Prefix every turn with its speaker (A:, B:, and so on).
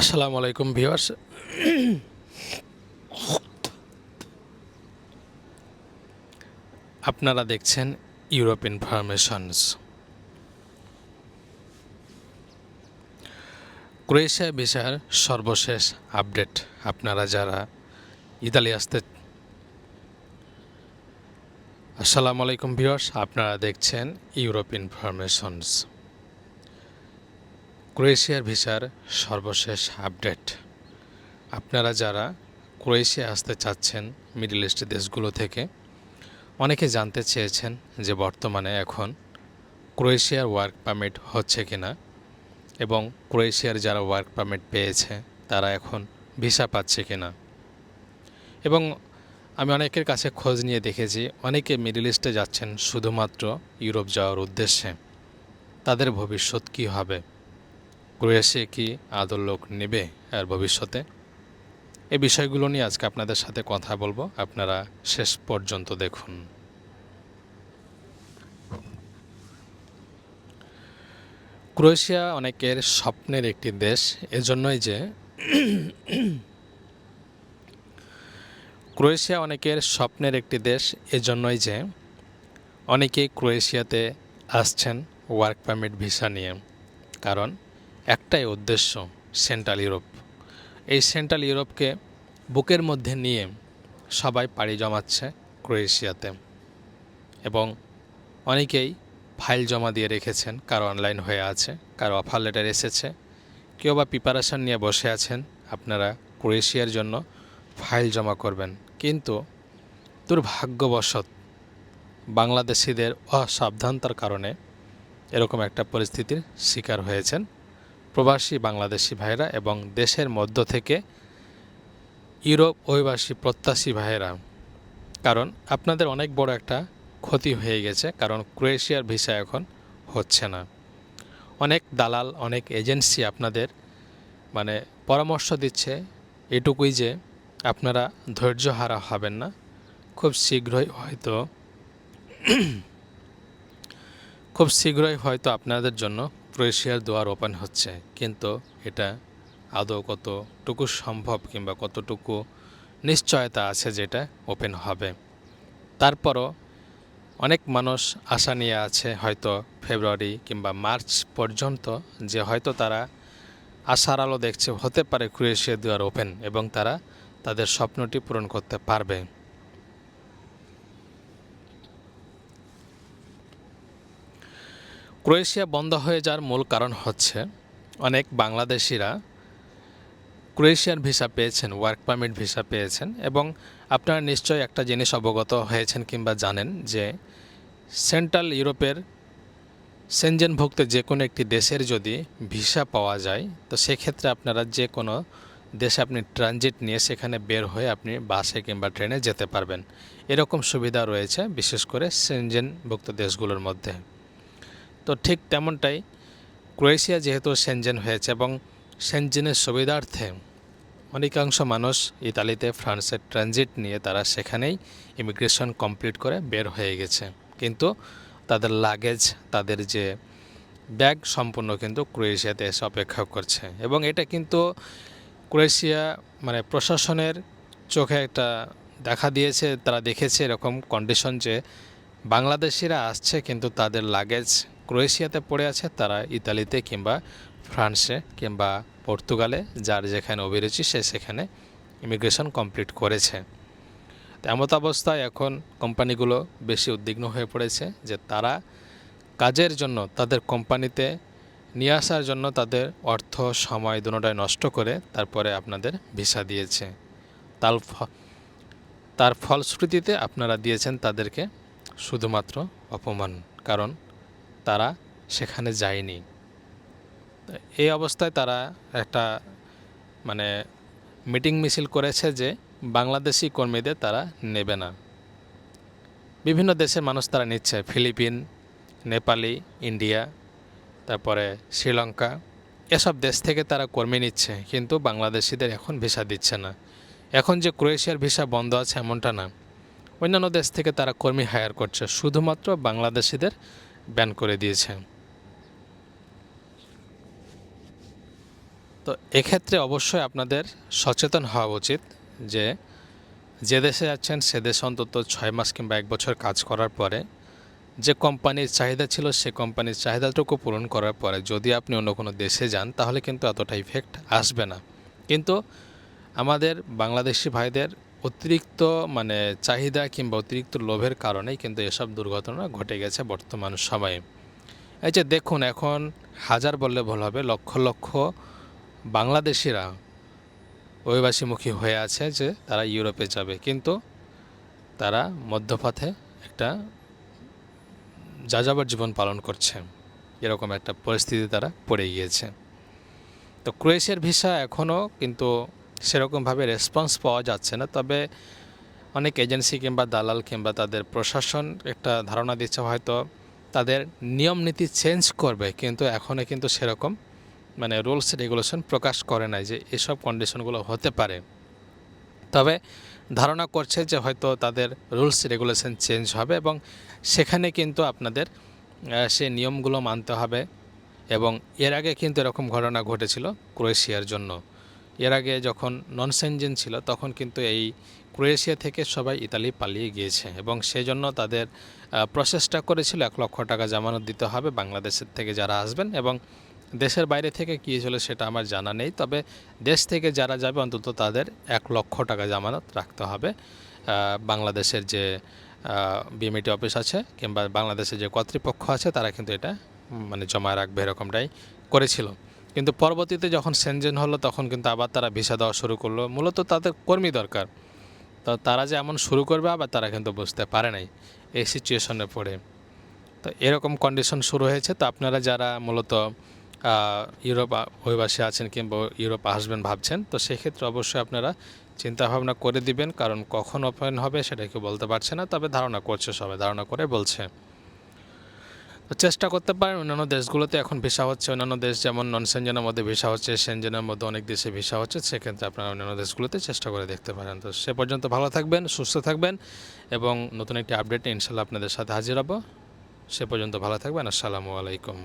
A: আসসালামু আলাইকুম ভিউয়ার্স। আপনারা দেখছেন ইউরোপ ইনফরমেশনস ক্রোয়েশিয়া ভিসার সর্বশেষ আপডেট। আপনারা যারা ইতালি আসতে আসসালামু আলাইকুম ভিউয়ার্স, আপনারা দেখছেন ইউরোপ ইনফরমেশনস ক্রোয়েশিয়ার ভিসার সর্বশেষ আপডেট। আপনারা যারা ক্রোয়েশিয়া আসতে চাচ্ছেন মিডল ইস্ট দেশগুলো থেকে, অনেকে জানতে চেয়েছেন যে বর্তমানে এখন ক্রোয়েশিয়ার ওয়ার্ক পারমিট হচ্ছে কি না এবং ক্রোয়েশিয়ার যারা ওয়ার্ক পারমিট পেয়েছে, তারা এখন ভিসা পাচ্ছে কি না এবং আমি অনেকের কাছে খোঁজ নিয়ে দেখেছি, অনেকে মিডল ইস্টে যাচ্ছেন শুধুমাত্র ইউরোপ যাওয়ার উদ্দেশ্যে। তাদের ভবিষ্যৎ কী হবে? ক্রোয়েশিয়া কি আদর লোক নেবে আর ভবিষ্যতে? এই বিষয়গুলো নিয়ে আজকে আপনাদের সাথে কথা বলব। আপনারা শেষ পর্যন্ত দেখুন। ক্রোয়েশিয়া অনেকের স্বপ্নের একটি দেশ। এজন্যই যে ক্রোয়েশিয়া অনেকের স্বপ্নের একটি দেশ। এজন্যই যে অনেকেই ক্রোয়েশিয়াতে আসছেন ওয়ার্ক পারমিট ভিসা নিয়ে। কারণ একটাই উদ্দেশ্য সেন্ট্রাল ইউরোপ। এই সেন্ট্রাল ইউরোপকে বুকের মধ্যে নিয়ে সবাই পাড়ি জমাচ্ছে ক্রোয়েশিয়াতে এবং অনেকেই ফাইল জমা দিয়ে রেখেছেন, কারও অনলাইন হয়ে আছে, কারও অফার লেটার এসেছে, কেউ বা প্রিপারেশান নিয়ে বসে আছেন, আপনারা ক্রোয়েশিয়ার জন্য ফাইল জমা করবেন। কিন্তু দুর্ভাগ্যবশত বাংলাদেশিদের অসাবধানতার কারণে এরকম একটা পরিস্থিতির শিকার হয়েছেন প্রবাসী বাংলাদেশি ভাইরা এবং দেশের মধ্য থেকে ইউরোপ অভিবাসী প্রত্যাশী ভাইয়েরা, কারণ আপনাদের অনেক বড় একটা ক্ষতি হয়ে গেছে, কারণ ক্রোয়েশিয়ার ভিসা এখন হচ্ছে না। অনেক দালাল, অনেক এজেন্সি আপনাদের মানে পরামর্শ দিচ্ছে এটুকুই যে আপনারা ধৈর্য হারা হবেন না। খুব শীঘ্রই হয়তো, খুব শীঘ্রই হয়তো আপনাদের জন্য ক্রোয়েশিয়ার দুয়ার ওপেন হচ্ছে, কিন্তু এটা আদৌ কতটুকু সম্ভব কিংবা কতটুকু নিশ্চয়তা আছে যেটা ওপেন হবে। তারপরও অনেক মানুষ আশা নিয়ে আছে হয়তো ফেব্রুয়ারি কিংবা মার্চ পর্যন্ত যে হয়তো তারা আশার আলো দেখছে, হতে পারে ক্রোয়েশিয়া দুয়ার ওপেন এবং তারা তাদের স্বপ্নটি পূরণ করতে পারবে। ক্রোয়েশিয়া বন্ধ হয়ে যাওয়ার মূল কারণ হচ্ছে অনেক বাংলাদেশিরা ক্রোয়েশিয়ার ভিসা পেয়েছেন ওয়ার্ক পারমিট ভিসা পেয়েছেন এবং আপনারা নিশ্চয়ই একটা জিনিস অবগত হয়েছেন কিংবা জানেন যে সেন্ট্রাল ইউরোপের সেনজেনভুক্ত যে কোনো একটি দেশের যদি ভিসা পাওয়া যায়, তো সেক্ষেত্রে আপনারা যে কোনো দেশে আপনি ট্রানজিট নিয়ে সেখানে বের হয়ে আপনি বাসে কিংবা ট্রেনে যেতে পারবেন। এরকম সুবিধা রয়েছে বিশেষ করে সেনজেনভুক্ত দেশগুলোর মধ্যে। তো ঠিক তেমনটাই ক্রোয়েশিয়া যেহেতু সেনজেন হয়েছে এবং সেনজেনের সুবিধার্থে অনেকাংশ মানুষ ইতালিতে ফ্রান্সের ট্রানজিট নিয়ে তারা সেখানেই ইমিগ্রেশন কমপ্লিট করে বের হয়ে গেছে। কিন্তু তাদের লাগেজ, তাদের যে ব্যাগ সম্পূর্ণ কিন্তু ক্রোয়েশিয়াতে এসে অপেক্ষা করছে। এবং এটা কিন্তু ক্রোয়েশিয়া মানে প্রশাসনের চোখে একটা দেখা দিয়েছে, তারা দেখেছে এরকম কন্ডিশন যে বাংলাদেশিরা আসছে কিন্তু তাদের লাগেজ ক্রোয়েশিয়াতে পড়ে আছে, তারা ইতালিতে কিংবা ফ্রান্সে কিংবা পর্তুগালে, যার যেখানে অভিরুচি সে সেখানে ইমিগ্রেশন কমপ্লিট করেছে। তেমত অবস্থায় এখন কোম্পানিগুলো বেশি উদ্বিগ্ন হয়ে পড়েছে যে তারা কাজের জন্য, তাদের কোম্পানিতে নিয়ে আসার জন্য তাদের অর্থ, সময় দুটোটাই নষ্ট করে তারপরে আপনাদের ভিসা দিয়েছে। তার তার ফলশ্রুতিতে আপনারা দিয়েছেন তাদেরকে শুধুমাত্র অপমান, কারণ তারা সেখানে যায়নি। এই অবস্থায় তারা একটা মানে মিটিং মিছিল করেছে যে বাংলাদেশি কর্মীদের তারা নেবে না। বিভিন্ন দেশের মানুষ তারা নিচ্ছে, ফিলিপিন, নেপালি, ইন্ডিয়া, তারপরে শ্রীলঙ্কা। এসব দেশ থেকে তারা কর্মী নিচ্ছে, কিন্তু বাংলাদেশিদের এখন ভিসা দিচ্ছে না। এখন যে ক্রোয়েশিয়ার ভিসা বন্ধ আছে এমনটা না। অন্যান্য দেশ থেকে তারা কর্মী হায়ার করছে, শুধুমাত্র বাংলাদেশিদের ব্যান করে দিয়েছে। তো এক্ষেত্রে অবশ্যই আপনাদের সচেতন হওয়া উচিত যে যে দেশে যাচ্ছেন সে দেশে অন্তত ছয় মাস কিংবা এক বছর কাজ করার পরে যে কোম্পানির চাহিদা ছিল সে কোম্পানির চাহিদাটুকু পূরণ করার পরে যদি আপনি অন্য কোনো দেশে যান, তাহলে কিন্তু এতটা ইফেক্ট আসবে না। কিন্তু আমাদের বাংলাদেশি ভাইদের অতিরিক্ত মানে চাহিদা কিংবা অতিরিক্ত লোভের কারণেই কিন্তু এসব দুর্ঘটনা ঘটে গেছে বর্তমান সময়ে। এই যে দেখুন, এখন হাজার বললে ভুল হবে, লক্ষ লক্ষ বাংলাদেশিরা অভিবাসীমুখী হয়ে আছে যে তারা ইউরোপে যাবে। কিন্তু তারা মধ্যপথে একটা যাযাবর জীবন পালন করছে। এরকম একটা পরিস্থিতি তারা পড়ে গিয়েছে। তো ক্রোয়েশিয়ার ভিসা এখনও কিন্তু সেরকমভাবে রেসপন্স পাওয়া যাচ্ছে না। তবে অনেক এজেন্সি কিংবা দালাল কিংবা তাদের প্রশাসন একটা ধারণা দিচ্ছে হয়তো তাদের নিয়ম নীতি চেঞ্জ করবে, কিন্তু এখনও কিন্তু সেরকম মানে রুলস রেগুলেশন প্রকাশ করে নাই যে এসব কন্ডিশনগুলো হতে পারে। তবে ধারণা করছে যে হয়তো তাদের রুলস রেগুলেশন চেঞ্জ হবে এবং সেখানে কিন্তু আপনাদের সে নিয়মগুলো মানতে হবে এবং এর আগে কিন্তু এরকম ঘটনা ঘটেছিল ক্রোয়েশিয়ার জন্য। এর আগে যখন নন সেনজেন ছিল, তখন কিন্তু এই ক্রোয়েশিয়া থেকে সবাই ইতালি পালিয়ে গিয়েছে এবং সেজন্য তাদের প্রচেষ্টা করেছিল এক লক্ষ টাকা জামানত দিতে হবে বাংলাদেশের থেকে যারা আসবেন এবং দেশের বাইরে থেকে কী ছিল সেটা আমার জানা নেই। তবে দেশ থেকে যারা যাবে অন্তত তাদের এক লক্ষ টাকা জামানত রাখতে হবে। বাংলাদেশের যে বিএমইটি অফিস আছে কিংবা বাংলাদেশের যে কর্তৃপক্ষ আছে, তারা কিন্তু এটা মানে জমা রাখবে এরকমটাই করেছিল। কিন্তু পরবর্তীতে যখন সেনজেন হলো, তখন কিন্তু আবার তারা ভিসা দেওয়া শুরু করল। মূলত তাদের কর্মী দরকার। তো তারা যে এমন শুরু করবে, আবার তারা কিন্তু বুঝতে পারে নাই এই সিচুয়েশনে পড়ে। তো এরকম কন্ডিশন শুরু হয়েছে। তো আপনারা যারা মূলত ইউরোপ অভিবাসী আছেন কিংবা ইউরোপ আসবেন, ভাবছেন, তো সেক্ষেত্রে অবশ্যই আপনারা চিন্তা ভাবনা করে দিবেন। কারণ কখন ওপেন হবে, সেটা কেউ বলতে পারছে না। তবে ধারণা করছে সবাই, ধারণা করে বলছে। চেষ্টা করতে পারেন। অন্যান্য দেশগুলোতে এখন ভিসা হচ্ছে, অন্যান্য দেশ যেমন নন সেনজেনের মধ্যে ভিসা হচ্ছে, সেনজেনের মধ্যে অনেক দেশে ভিসা হচ্ছে, সেক্ষেত্রে আপনারা অন্যান্য দেশগুলোতে চেষ্টা করে দেখতে পারেন। তো সে পর্যন্ত ভালো থাকবেন, সুস্থ থাকবেন এবং নতুন একটি আপডেট ইনশাল্লাহ আপনাদের সাথে হাজির হব। সে পর্যন্ত ভালো থাকবেন, আসসালামু আলাইকুম।